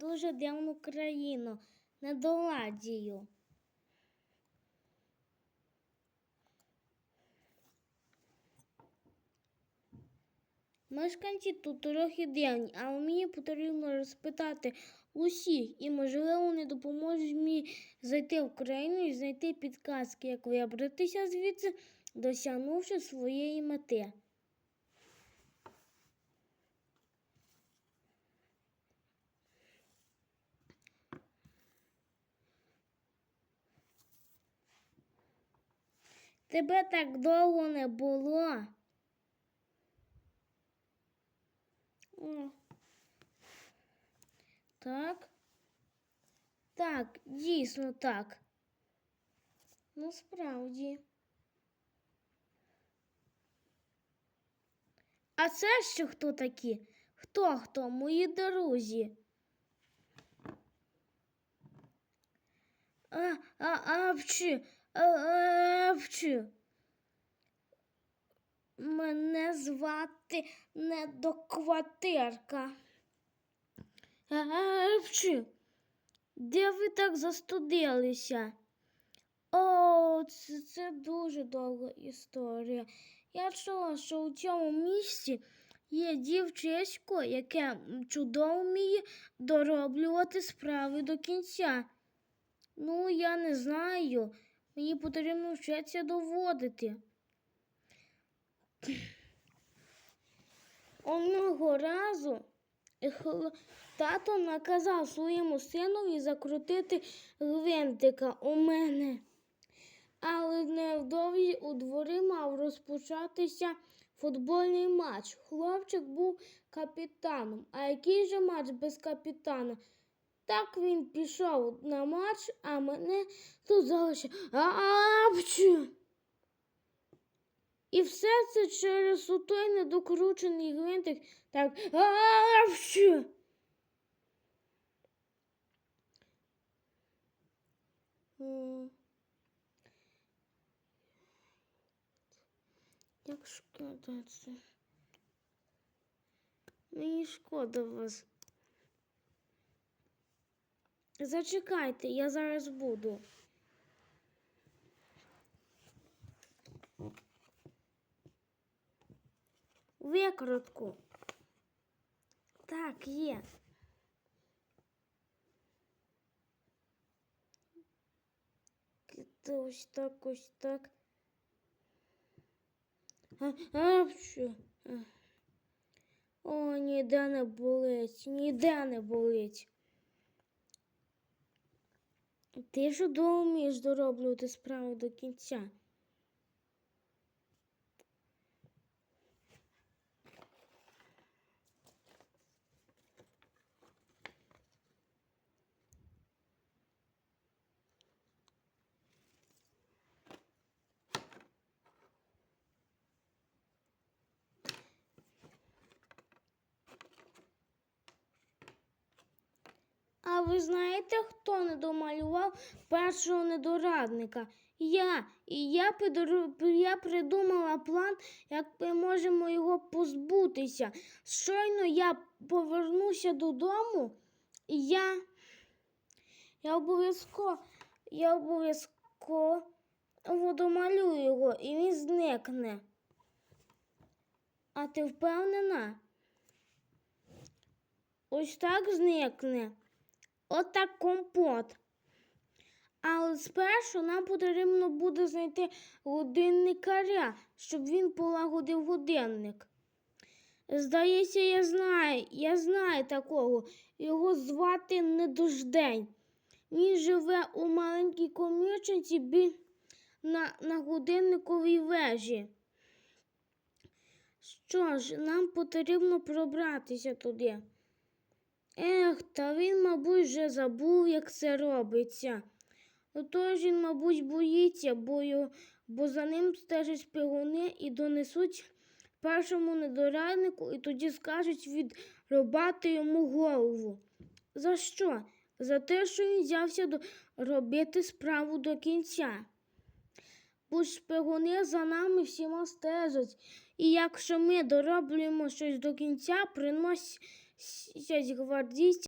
дуже дивну країну, недоладію. Мешканці тут трохи дивні, але мені потрібно розпитати усіх, і, можливо, вони допоможуть мені зайти в країну і знайти підказки, як вибратися звідси, досягнувши своєї мети. Тебе так довго не було. О. Так. Так, дійсно так. Ну, справді. А це ще хто такі? Хто хто? Мої друзі. А, а, а, апчі. Мене звати недоквартирка. Апчі. Де ви так застудилися? О, це, це дуже довга історія. Я чула, що у цьому місці є дівчисько, яке чудово вміє дороблювати справи до кінця. Ну, я не знаю. Мені потрібно вчитися доводити. Одного разу тато наказав своєму синові закрутити гвинтика у мене. Але невдовзі у дворі мав розпочатися футбольний матч. Хлопчик був капітаном. А який же матч без капітана? Так він пішов на матч, а мене тут залишив. Апчу! І все це через той недокручений гвинтик. Так. Апчу! Як шкода це. Мені шкода вас. Зачекайте, я зараз буду. Викрутку. Так, є. Ось так, ось так. А, а, що? О, ніде не болить, ніде не болить. Ти ж удома вмієш дороблювати справу до кінця. А ви знаєте, хто недомалював першого недорадника? Я. І я, я придумала план, як ми можемо його позбутися. Щойно я повернуся додому, і я, я обов'язково, я обов'язково водомалюю його, і він зникне. А ти впевнена? Ось так зникне. Отак компот. Але спершу нам потрібно буде знайти годинникаря, щоб він полагодив годинник. Здається, я знаю, я знаю такого. Його звати Недождень. Він живе у маленькій комірчинці бі... на, на годинниковій вежі. Що ж, нам потрібно пробратися туди. Ех, та він, мабуть, вже забув, як це робиться. Тож він, мабуть, боїться, бо, бо за ним стежать шпигуни і донесуть першому недораднику, і тоді скажуть відрубати йому голову. За що? За те, що він взявся до... робити справу до кінця. Бо шпигуни за нами всіма стежать, і якщо ми дороблюємо щось до кінця, приносять гвардійці